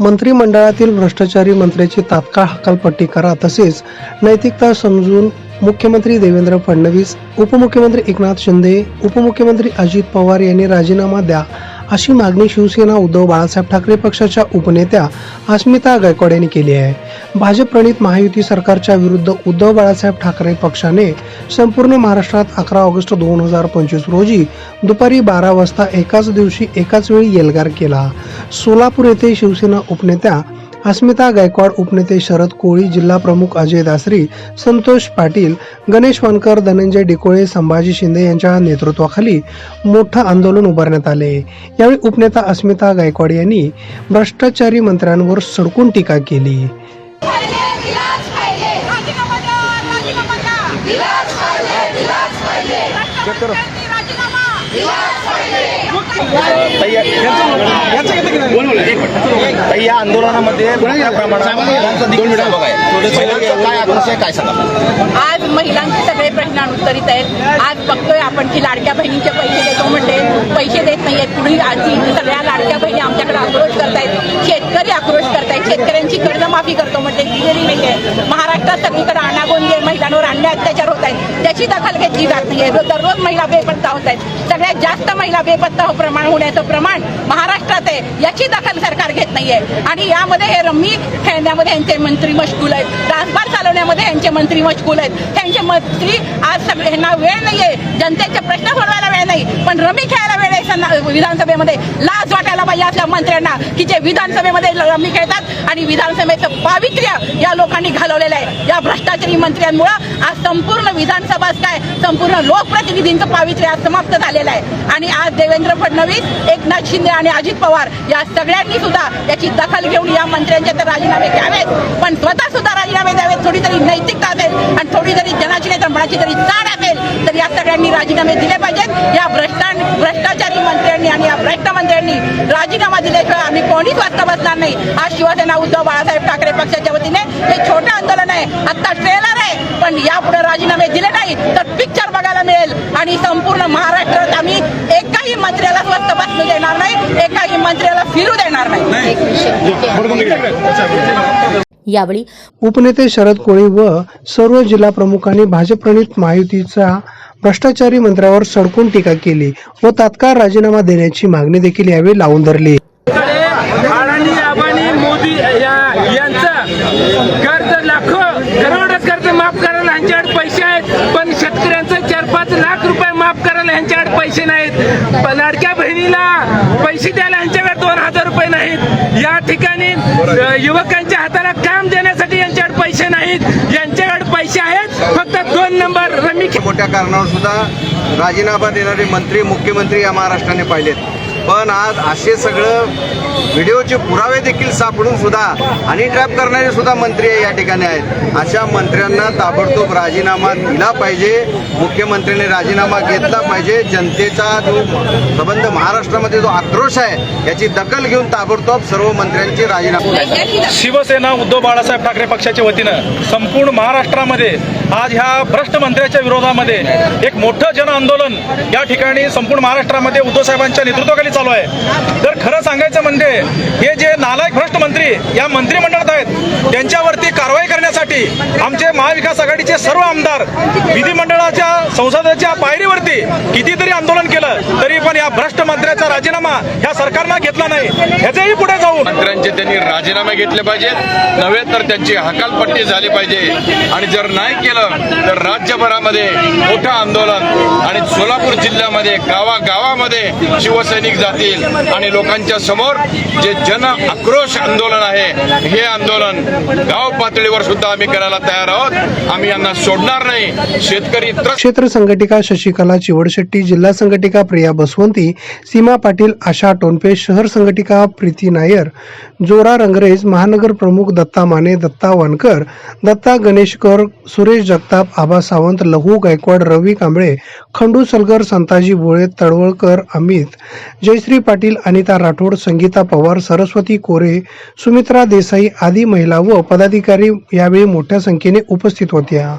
मंत्रिमंडळातील भ्रष्टाचारी मंत्र्याची तात्काळ हकालपट्टी करा तसेच नैतिकता समजून मुख्यमंत्री देवेंद्र फडणवीस उपमुख्यमंत्री एकनाथ शिंदे उपमुख्यमंत्री अजित पवार यांनी राजीनामा द्या अशी मागणी शिवसेना उद्धव बाळासाहेब ठाकरे पक्षाच्या उपनेत्या अस्मिता गायकवाड यांनी केली आहे. भाजप प्रणित महायुती सरकारच्या विरुद्ध उद्धव बाळासाहेब ठाकरे पक्षाने संपूर्ण महाराष्ट्रात अकरा ऑगस्ट दोन हजार पंचवीस रोजी दुपारी बारा वाजता एकाच दिवशी एकाच वेळी एल्गार केला. सोलापूर येथे शिवसेना उपनेत्या अस्मिता गायकवाड उपनेते शरद कोळी जिल्हा प्रमुख अजय दासरी संतोष पाटील गणेश वानकर धनंजय डिकोळे संभाजी शिंदे यांच्या नेतृत्वाखाली मोठं आंदोलन उभारण्यात आले. यावेळी उपनेता अस्मिता गायकवाड यांनी भ्रष्टाचारी मंत्र्यांवर सडकून टीका केली. ताई, या आंदोलनामध्ये मोठ्या प्रमाणात काय? आक्रोश काय सांगा? आज महिलांचे सगळे प्रश्न अनुत्तरित आहेत. आज बघतोय आपण की लाडक्या बहिणींचे पैसे देतो म्हणते पैसे देत नाहीयेत पुढे आजी सगळ्या लाडक्या बहिणी आमच्याकडे आक्रोश करतायत. शेतकरी आक्रोश करतायत. शेतकऱ्यांची कर्जमाफी करतो म्हणते दिलेली आहे महाराष्ट्रात सगळीकडे आहेत दखल घेतली जात नाहीये. दररोज महिला बेपत्ता होत आहेत सगळ्यात जास्त महिला बेपत्ता हो- प्रमाण होण्याचं प्रमाण महाराष्ट्रात आहे याची दखल सरकार घेत नाहीये. आणि यामध्ये हे रम्मी खेळण्यामध्ये यांचे मंत्री मशगूल आहेत. राजभार चालवण्यामध्ये यांचे मंत्री मशगूल आहेत. त्यांचे मंत्री आज सगळ्यांना वेळ नाहीये. जनतेचे प्रश्न सोडवायला वेळ नाही. पण रमी खेळायला वेळ आहे विधानसभेमध्ये लाज वाटायला पाहिजे असल्या मंत्र्यांना की जे विधानसभेमध्ये रमी खेळतात आणि विधानसभेचं पावित्र्य या लोकांनी घालवलेलं आहे. या भ्रष्टाचारी मंत्र्यांमुळं आज संपूर्ण विधानसभाच काय संपूर्ण लोकप्रतिनिधींचं पावित्र्य आज समाप्त झालेलं आहे. आणि आज देवेंद्र फडणवीस एकनाथ शिंदे आणि अजित पवार या सगळ्यांनी सुद्धा याची दखल घेऊन या मंत्र्यांचे तर राजीनामे घ्यावेत पण स्वतः सुद्धा राजीनामे द्यावेत थोडी तरी नैतिकता असेल आणि थोडी जरी जनाची नाही तर मनाची तरी चाड असेल तर या सगळ्यांनी राजीनामे दिले पाहिजेत. या भ्रष्टा भ्रष्टाचार मंत्र्यांनी आणि भ्रष्ट मंत्र्यांनी राजीनामा दिल्याशिवाय आम्ही कोणीच वाचता बसणार नाही. आज शिवसेना उद्धव बाळासाहेब ठाकरे पक्षाच्या वतीने हे छोटं आंदोलन आहे. आता ट्रेलर आहे. पण यापुढे राजीनामे दिले नाही तर पिक्चर बघायला मिळेल. आणि संपूर्ण महाराष्ट्रात आम्ही एकाही मंत्र्याला स्वस्त बसू देणार नाही एकाही मंत्र्याला फिरू देणार नाही. यावेळी उपनेते शरद कोळी व सर्व जिल्हा प्रमुखांनी भाजप प्रणित महायुतीचा भ्रष्टाचारी मंत्र्यावर सडकून टीका केली व तात्काळ राजीनामा देण्याची मागणी देखील यावेळी लावून धरली. अडाणी अंबानी मोदी या यांचं कर्ज लाखो करोड कर्ज माफ करायला यांच्याकडे पैसे आहेत पण शेतकऱ्यांचं चार पाच लाख रुपये माफ करायला यांच्याकडे पैसे नाहीत. लाडक्या बहिणीला पैसे द्यायला यांच्याकडे दोन हजार रुपये नाहीत. या ठिकाणी युवकांच्या हाताला काम देण्यासाठी यांच्याकडे पैसे नाहीत. यांच्याकडे पैसे आहेत. फक्त दोन नंबर रमी मोठ्या कारणावर सुद्धा राजीनामा देणारे मंत्री मुख्यमंत्री या महाराष्ट्राने पाहिलेत. पण आज असे सगळं व्हिडिओचे पुरावे देखील सापडून सुद्धा आणि ट्रॅप करणारे सुद्धा मंत्री या ठिकाणी आहेत. अशा मंत्र्यांना ताबडतोब राजीनामा दिला पाहिजे मुख्यमंत्र्यांनी राजीनामा घेतला पाहिजे. जनतेचा जो संबंध महाराष्ट्रामध्ये जो आक्रोश आहे याची दखल घेऊन ताबडतोब सर्व मंत्र्यांचे राजीनामा शिवसेना उद्धव बाळासाहेब ठाकरे पक्षाच्या वतीनं संपूर्ण महाराष्ट्रामध्ये आज ह्या भ्रष्ट मंत्र्याच्या विरोधामध्ये एक मोठं जन आंदोलन या ठिकाणी संपूर्ण महाराष्ट्रामध्ये उद्धव साहेबांच्या नेतृत्वाखाली चालू आहे. तर खरं सांगायचं म्हणजे हे जे नालायक भ्रष्ट मंत्री या मंत्रिमंडळात आहेत त्यांच्यावरती कारवाई करण्यासाठी आमचे महाविकास आघाडीचे सर्व आमदार विधिमंडळाच्या संसदेच्या पायरीवरती कितीतरी आंदोलन केलं तरी पण या भ्रष्ट मंत्र्याचा राजीनामा ह्या सरकारनं घेतला नाही. ह्याचेही पुढे जाऊन. मंत्र्यांचे त्यांनी राजीनामे घेतले पाहिजेत. नव्हे तर त्यांची हकालपट्टी झाली पाहिजे. आणि जर नाही केलं तर राज्यभरामध्ये मोठं आंदोलन आणि सोलापूर जिल्ह्यामध्ये गावागावामध्ये शिवसैनिक जातील आणि लोकांच्या समोर जे जन आक्रोश आंदोलन आहे हे आंदोलन गाव पातळीवर सुद्धा आम्ही करायला तयार आहोत. आम्ही यांना सोडणार नाही. शेतकरी क्षेत्र संघटिका शशिकला चिवडशेट्टी जिल्हा संघटिका प्रिया बसवंती सीमा पाटील आशा टोनपे शहर संघटिका प्रीती नायर जोरा रंगरेज महानगर प्रमुख दत्ता माने दत्ता वानकर दत्ता गणेशकर सुरेश जगताप आबा सावंत लहू गायकवाड रवी कांबळे खंडू सलगर संताजी भोळे तळवळकर अमित जयश्री पाटील अनिता राठोड संगीता पवार सरस्वती कोरे सुमित्रा देसाई आदी महिला व पदाधिकारी यावेळी मोठ्या संख्येने उपस्थित होत्या.